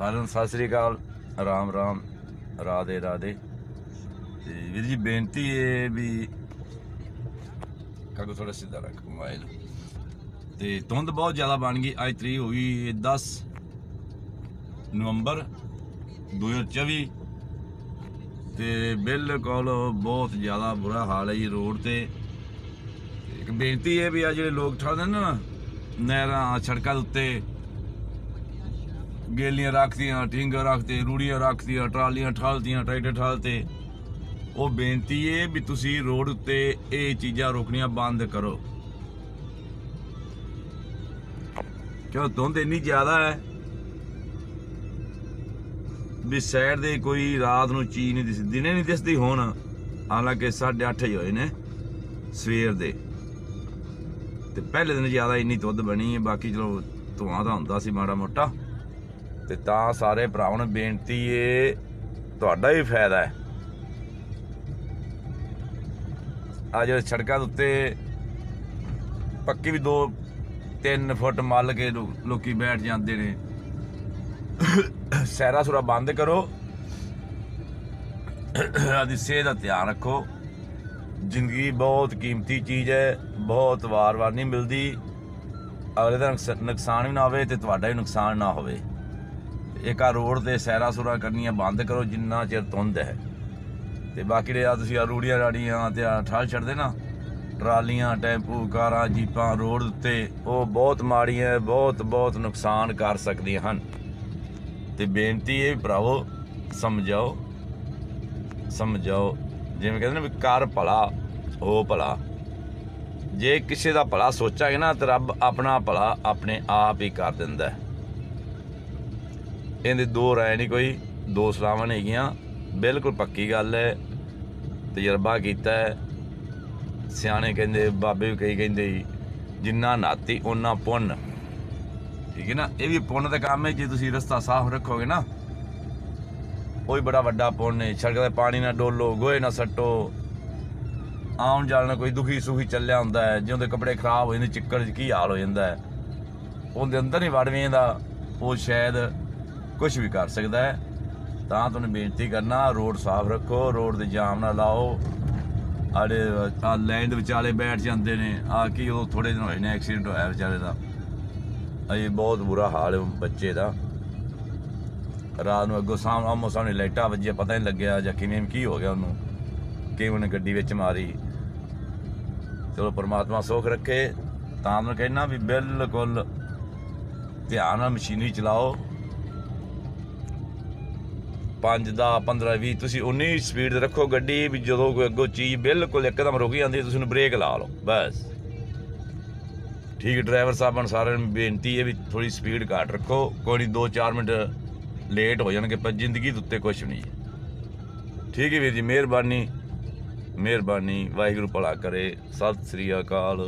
ਸਾਰਿਆਂ ਨੂੰ ਸਤਿ ਸ੍ਰੀ ਅਕਾਲ। ਰਾਮ ਰਾਮ, ਰਾਧੇ ਰਾਧੇ। ਤੇ ਵੀਰ ਜੀ, ਬੇਨਤੀ ਹੈ ਵੀ ਕਾਗੋ ਥੋੜਾ ਸਿੱਧਾ ਰੱਖ ਮੋਬਾਈਲ ਤੇ ਧੁੰਦ ਬਹੁਤ ਜ਼ਿਆਦਾ ਬਣ ਗਈ। ਅੱਜ ਤਰੀਕ ਹੋ ਗਈ 10 ਨਵੰਬਰ 2024 ਤੇ ਬਿਲਕੁਲ ਬਹੁਤ ਜ਼ਿਆਦਾ ਬੁਰਾ ਹਾਲ ਹੈ ਜੀ ਰੋਡ ਤੇ। ਇੱਕ ਬੇਨਤੀ ਹੈ ਵੀ ਆ ਜਿਹੜੇ ਲੋਕ ਠੜਦੇ ਨੇ ਨਾ, ਨਹਿਰਾਂ, ਸੜਕਾਂ ਦੇ ਉੱਤੇ ਗੇਲੀਆਂ ਰੱਖਦੀਆਂ ਟਿੰਗਰ ਰੱਖਦੇ ਰੂੜੀਆਂ ਰੱਖਦੀਆਂ ਟਰਾਲੀਆਂ ਠਾਲਦੀਆਂ ਟਰੈਕਟਰ ਠਾਲਤੇ। ਉਹ ਬੇਨਤੀ ਏ ਵੀ ਤੁਸੀਂ ਰੋਡ ਉੱਤੇ ਇਹ ਚੀਜ਼ਾਂ ਰੋਕਣੀਆਂ ਬੰਦ ਕਰੋ। ਕਿਉਂ ਧੁੰਦ ਇੰਨੀ ਜ਼ਿਆਦਾ ਹੈ? ਵੀ ਸਾਈਡ ਦੇ ਕੋਈ ਰਾਤ ਨੂੰ ਚੀਜ਼ ਨਹੀਂ ਦਿਸਦੀ ਦਿਨੇ ਨਹੀਂ ਦਿਸਦੀ ਹੁਣ। ਹਾਲਾਂਕਿ 8:30 ਹੀ ਹੋਏ ਨੇ ਸਵੇਰ ਦੇ। ਤੇ ਪਹਿਲੇ ਦਿਨ ਜ਼ਿਆਦਾ ਇੰਨੀ ਦੁੱਧ ਬਣੀ ਹੈ, ਬਾਕੀ ਚਲੋ ਧੂਆਂ ਤਾਂ ਹੁੰਦਾ ਸੀ ਮਾੜਾ ਮੋਟਾ। ਤੇ ਤਾਂ ਸਾਰੇ ਭਰਾਵਾਂ ਨੂੰ ਬੇਨਤੀ ਏ, ਤੁਹਾਡਾ ਹੀ ਫਾਇਦਾ ਹੈ। ਆ ਜਿਹੜੇ ਸੜਕਾਂ ਦੇ ਉੱਤੇ ਪੱਕੀ ਵੀ 2 3 ਫੁੱਟ ਮੱਲ ਕੇ ਲੋ- ਲੋਕੀ ਬੈਠ ਜਾਂਦੇ ਨੇ। ਸਹਿਰਾ ਸੁਰਾ ਬੰਦ ਕਰੋ। ਆਦੀ ਸਿਹਤ ਦਾ ਧਿਆਨ ਰੱਖੋ। ਜ਼ਿੰਦਗੀ ਬਹੁਤ ਕੀਮਤੀ ਚੀਜ਼ ਹੈ, ਬਹੁਤ ਵਾਰ-ਵਾਰ ਨਹੀਂ ਮਿਲਦੀ। ਅਗਲੇ ਦਾ ਨੁਕਸਾਨ ਵੀ ਨਾ ਹੋਵੇ ਤੇ ਤੁਹਾਡਾ ਵੀ ਨੁਕਸਾਨ ਨਾ ਹੋਵੇ। ਇੱਕ ਆ ਰੋਡ ਤੇ ਸੈਰਾ ਸੁਰਾ ਕਰਨੀਆਂ ਬੰਦ ਕਰੋ ਜਿੰਨਾ ਚਿਰ ਧੁੰਦ ਹੈ ਤੇ ਬਾਕੀ ਦੇ ਆ ਤੁਸੀਂ ਆ ਰੂੜੀਆਂ ਰਾੜੀਆਂ ਤੇ ਆ ਠਾਲ ਛੱਡਦੇ ਨਾ ਟਰਾਲੀਆਂ ਟੈਂਪੂ ਕਾਰਾਂ ਜੀਪਾਂ ਰੋਡ ਉੱਤੇ ਉਹ ਬਹੁਤ ਮਾੜੀਆਂ ਬਹੁਤ ਬਹੁਤ ਨੁਕਸਾਨ ਕਰ ਸਕਦੀਆਂ ਹਨ ਤੇ ਬੇਨਤੀ ਇਹ ਵੀ ਭਰਾਵੋ ਸਮਝਾਓ ਸਮਝਾਓ ਜਿਵੇਂ ਕਹਿੰਦੇ ਨੇ ਵੀ ਕਰ ਭਲਾ ਹੋ ਭਲਾ ਜੇ ਕਿਸੇ ਦਾ ਭਲਾ ਸੋਚਾਂਗੇ ਨਾ ਤਾਂ ਰੱਬ ਆਪਣਾ ਭਲਾ ਆਪਣੇ ਆਪ ਹੀ ਕਰ ਦਿੰਦਾ ਹੈ ਇਹਦੇ ਦੋ ਰਾਏ ਨਹੀਂ ਕੋਈ, ਦੋ ਸਲਾਹਾਂ ਨਹੀਂ ਹੈਗੀਆਂ। ਬਿਲਕੁਲ ਪੱਕੀ ਗੱਲ ਹੈ, ਤਜਰਬਾ ਕੀਤਾ ਹੈ। ਸਿਆਣੇ ਕਹਿੰਦੇ, ਬਾਬੇ ਵੀ ਕਈ ਕਹਿੰਦੇ, ਜਿੰਨਾ ਨਾਤੀ ਉਹਨਾਂ ਪੁੰਨ। ਠੀਕ ਹੈ ਨਾ? ਇਹ ਵੀ ਪੁੰਨ ਦਾ ਕੰਮ ਹੈ, ਜੇ ਤੁਸੀਂ ਰਸਤਾ ਸਾਫ਼ ਰੱਖੋਗੇ ਨਾ, ਉਹ ਵੀ ਬੜਾ ਵੱਡਾ ਪੁੰਨ ਹੈ। ਸੜਕ ਤੇ ਪਾਣੀ ਨਾ ਡੋਲੋ, ਗੋਹੇ ਨਾ ਸੱਟੋ। ਆਉਣ ਜਾਣ ਨਾਲ ਕੋਈ ਦੁਖੀ ਸੁਖੀ ਚੱਲਿਆ ਹੁੰਦਾ ਹੈ, ਜਿਉਂਦੇ ਕੱਪੜੇ ਖਰਾਬ ਹੋ ਜਾਂਦੇ, ਚਿੱਕੜ 'ਚ ਕੀ ਹਾਲ ਹੋ ਜਾਂਦਾ ਹੈ। ਉਹਦੇ ਅੰਦਰ ਹੀ ਵੜ ਦਾ ਉਹ ਸ਼ਾਇਦ ਕੁਝ ਵੀ ਕਰ ਸਕਦਾ ਹੈ। ਤਾਂ ਤੁਹਾਨੂੰ ਬੇਨਤੀ ਕਰਨਾ, ਰੋਡ ਸਾਫ਼ ਰੱਖੋ, ਰੋਡ ਦੇ ਜਾਮ ਨਾ ਲਾਓ। ਆੜੇ ਆ ਲੈਂਡ ਵਿਚਾਲੇ ਬੈਠ ਜਾਂਦੇ ਨੇ। ਆ ਕੀ ਉਹ ਥੋੜੇ ਦਿਨ ਹੋਏ ਨੇ, ਐਕਸੀਡੈਂਟ ਹੋਇਆ ਵਿਚਾਲੇ ਦਾ। ਅਜੇ ਬਹੁਤ ਬੁਰਾ ਹਾਲ ਹੈ ਬੱਚੇ ਦਾ। ਰਾਤ ਨੂੰ ਅੱਗੋਂ ਸਾਹਮ ਆਮੋ ਸਾਹਮਣੇ ਲਾਈਟਾਂ ਵੱਜੀਆਂ, ਪਤਾ ਨਹੀਂ ਲੱਗਿਆ ਜਾਂ ਕਿਵੇਂ, ਕੀ ਹੋ ਗਿਆ ਉਹਨੂੰ। ਕਿ ਉਹਨੇ ਗੱਡੀ ਵਿੱਚ ਮਾਰੀ। ਚਲੋ ਪਰਮਾਤਮਾ ਸੁੱਖ ਰੱਖੇ। ਤਾਂ ਮੈਂ ਕਹਿਣਾ ਵੀ ਬਿਲਕੁਲ ਧਿਆਨ ਨਾਲ ਮਸ਼ੀਨਰੀ ਚਲਾਓ। 5 ਦਾ 15 20 ਤੁਸੀਂ ਉਨੀ ਸਪੀਡ ਤੇ ਰੱਖੋ ਗੱਡੀ ਵੀ ਜਦੋਂ ਕੋਈ ਅੱਗੋਂ ਚੀਜ਼ ਬਿਲਕੁਲ ਇੱਕਦਮ ਰੁਕ ਜਾਂਦੀ ਹੈ, ਤੁਸੀਂ ਉਹਨੂੰ ਬ੍ਰੇਕ ਲਾ ਲਓ ਬਸ। ਠੀਕ ਡਰਾਈਵਰ ਸਾਹਿਬਾਨ ਸਾਰਿਆਂ ਨੂੰ ਬੇਨਤੀ ਹੈ ਵੀ ਥੋੜੀ ਸਪੀਡ ਘੱਟ ਰੱਖੋ ਕੋਈ ਨਹੀਂ 2-4 ਮਿੰਟ ਲੇਟ ਹੋ ਜਾਣਗੇ ਪਰ ਜ਼ਿੰਦਗੀ ਦੇ ਉੱਤੇ ਕੁਝ ਨਹੀਂ ਠੀਕ ਹੈ ਵੀਰ ਜੀ ਮਿਹਰਬਾਨੀ ਮਿਹਰਬਾਨੀ ਵਾਹਿਗੁਰੂ ਭਲਾ ਕਰੇ ਸਤਿ ਸ੍ਰੀ ਅਕਾਲ।